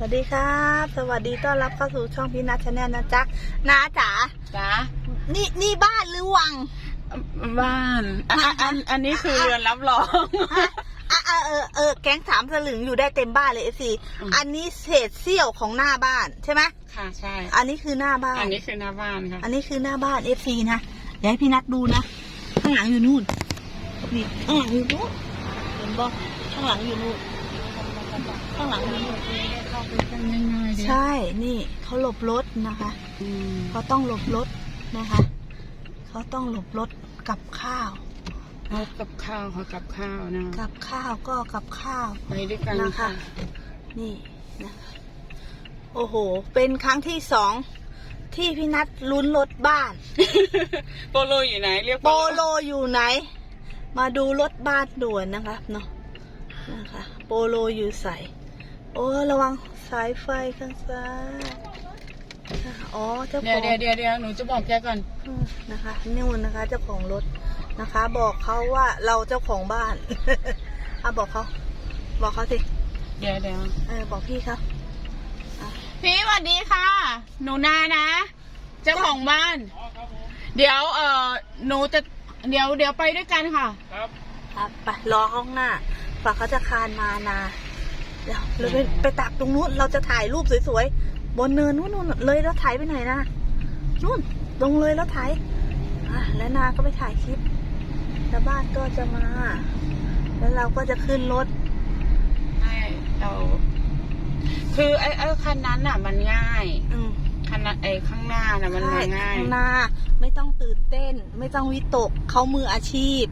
สวัสดีครับ สวัสดีต้อนรับเข้าสู่ช่องพี่นัทชาแนลนะจ๊ะนาจ๋าจ้านี่นี่บ้านหรือวังบ้านอะอะอันอันนี้คือเรือนรับรองอะอะเออเออแก๊งสามสลึงอยู่ได้เต็มบ้านเลยเอซีอืมอันนี้เศษเสี้ยวของหน้าบ้านใช่ไหมค่ะใช่ อันนี้คือหน้าบ้าน อันนี้คือหน้าบ้านค่ะ อันนี้คือหน้าบ้านเอฟซีนะเดี๋ยวให้พี่นัทดูนะข้างหลังอยู่นู่นนี่ข้างหลังอยู่นู่นเห็นบ่ข้างหลังอยู่นู่นข้างหลังอยู่นู่น ใช่นี่เขาหลบรถนะคะอืมเขาต้องหลบรถนะคะเขาต้องหลบรถกับข้าวเอากับข้าวค่ะกับข้าวนะกับข้าวก็กับข้าวไปด้วยกันนะคะค่ะนี่นะคะโอ้โห เป็นครั้งที่สองที่พี่นัทลุ้นรถบ้าน โปโลอยู่ไหน เรียกโปโลอยู่ไหน มาดูรถบ้านด่วนนะคะเนาะนะคะ โปโลอยู่ใส่โอ้ระวังสายไฟข้างซ้ายอ๋อเจ้าขเดี๋ยอวงเดี๋ยวเดี๋ยวเดี๋ยวหนูจะบอกแกก่อน อืมนะคะนู่นนะคะเจ้าของรถนะคะ บอกเขาว่าเราเจ้าของบ้าน อะบอกเขาบอกเขาสิเดี๋ยวเดี๋ยวเออบอกพี่เขาพี่สวัสดีค่ะ หนูนานะ เจ้าของบ้าน เดี๋ยวเอ่อหนูจะเดี๋ยวเดี๋ยวไปด้วยกันค่ะ ครับไปรอห้องหน้าฝากเขาจะคานมานา เดี๋ยวเราไปไปตักตรงนู้นเราจะถ่ายรูปสวยๆบนเนินนู้นนู่นเลยแล้วถ่ายไปไหนนะนู่นลงเลยแล้วถ่ายอะแล้วนาก็ไปถ่ายคลิปแล้วบ้านก็จะมา แล้วเราก็จะขึ้นรถใช่เรา คือไอ้ไอ้คันนั้นน่ะ มันง่ายอืมคันนั้นไอ้ข้างหน้าน่ะมันมาใช่ง่ายข้างหน้าไม่ต้องตื่นเต้น ไม่ต้องวิตกเขามืออาชีพ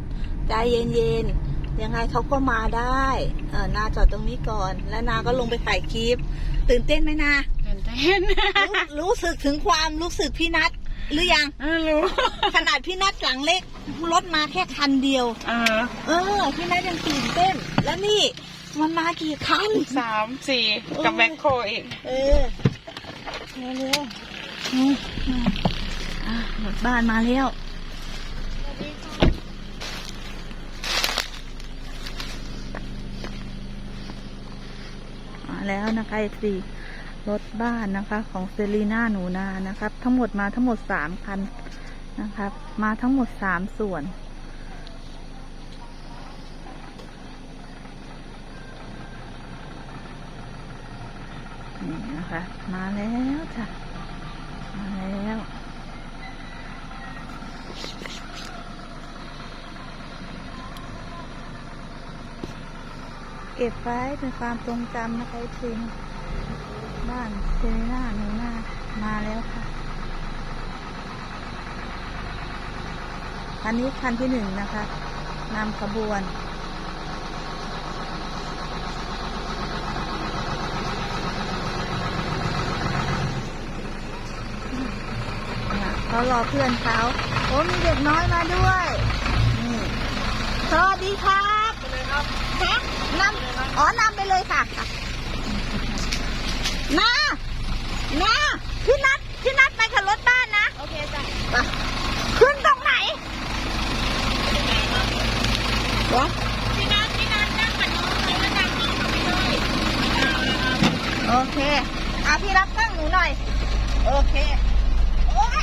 ใจเย็นๆ ยังไงเขาก็มาได้เออนาจอดตรงนี้ก่อน แล้วนาก็ลงไปถ่ายคลิป ตื่นเต้นไหมนาตื่นเต้นรู้รู้สึกถึงความรู้สึกพี่นัทหรือยังเออรู้ขนาดพี่นัทหลังเล็กรถมาแค่คันเดียวเออเออพี่นัทยังตื่นเต้น แล้วนี่มันมากี่คันสามสี่กับแบ็คโคอีก เออเร็วเร็วๆอืมอืมอะรถบ้านมาแล้วมา แล้วนะคะสี่รถบ้านนะคะของเซรีน่าหนูนานะครับ ทั้งหมดมาทั้งหมดสามคันนะครับ มาทั้งหมดสามส่วนนี่นะคะ มาแล้วจ้ะ มาแล้ว เก็บไว้เป็นความทรงจำนะคะทีมบ้านเซรีน่าหนูนามาแล้วค่ะคันนี้คันที่หนึ่งนะคะนำขบวนเขารอเพื่อนเขาโอ้มีเด็กน้อยมาด้วย นี่ สวัสดีครับครับ นำอ๋อนำไปเลยค่ะนานาพี่นัดพี่นัดไปกับรถบ้านนะ โอเคจ้ะไปขึ้นตรงไหนเดี๋ยวพี่นัทพี่นัทนั่งกับน้องเลยแล้วนั่งน้องกับพี่เลยโอเคอะพี่รับตั้งหนูหน่อย โอเคโอ้ย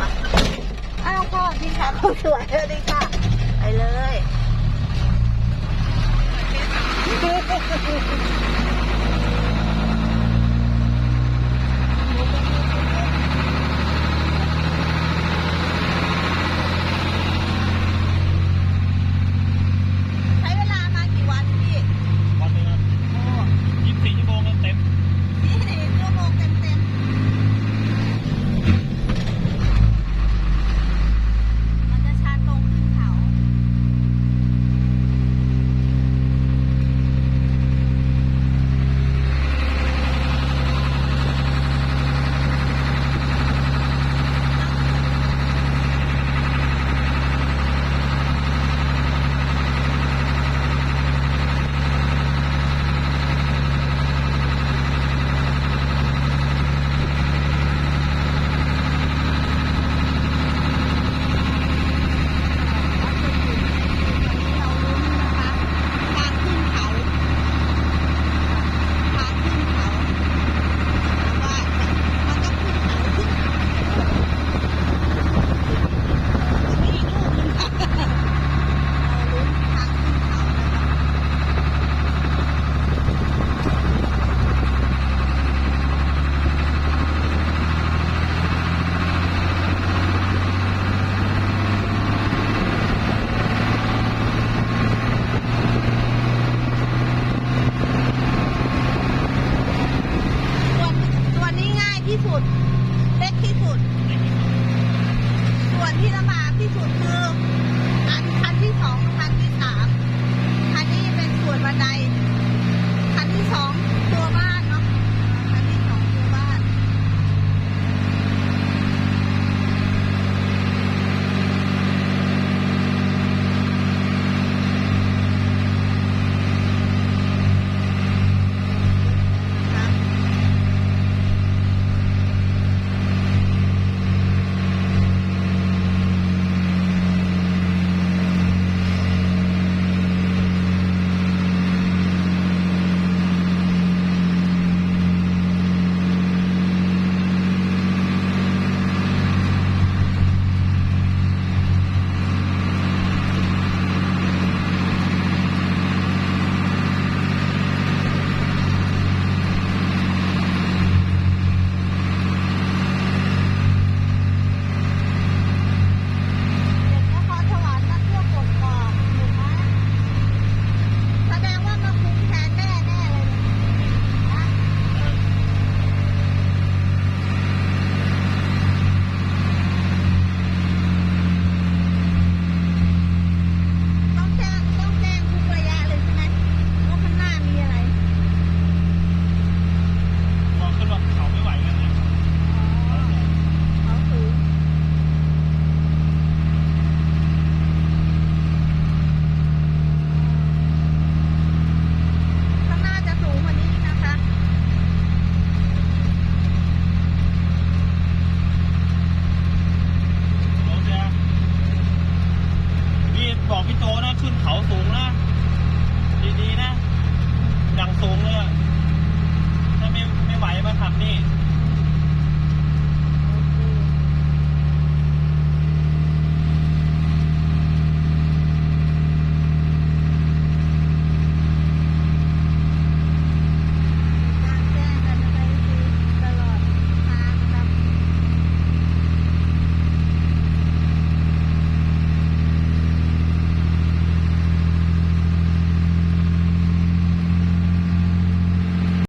มาอ้าวพ่อพี่ขาเขาสวยเลยดีค่ะ ไปเลย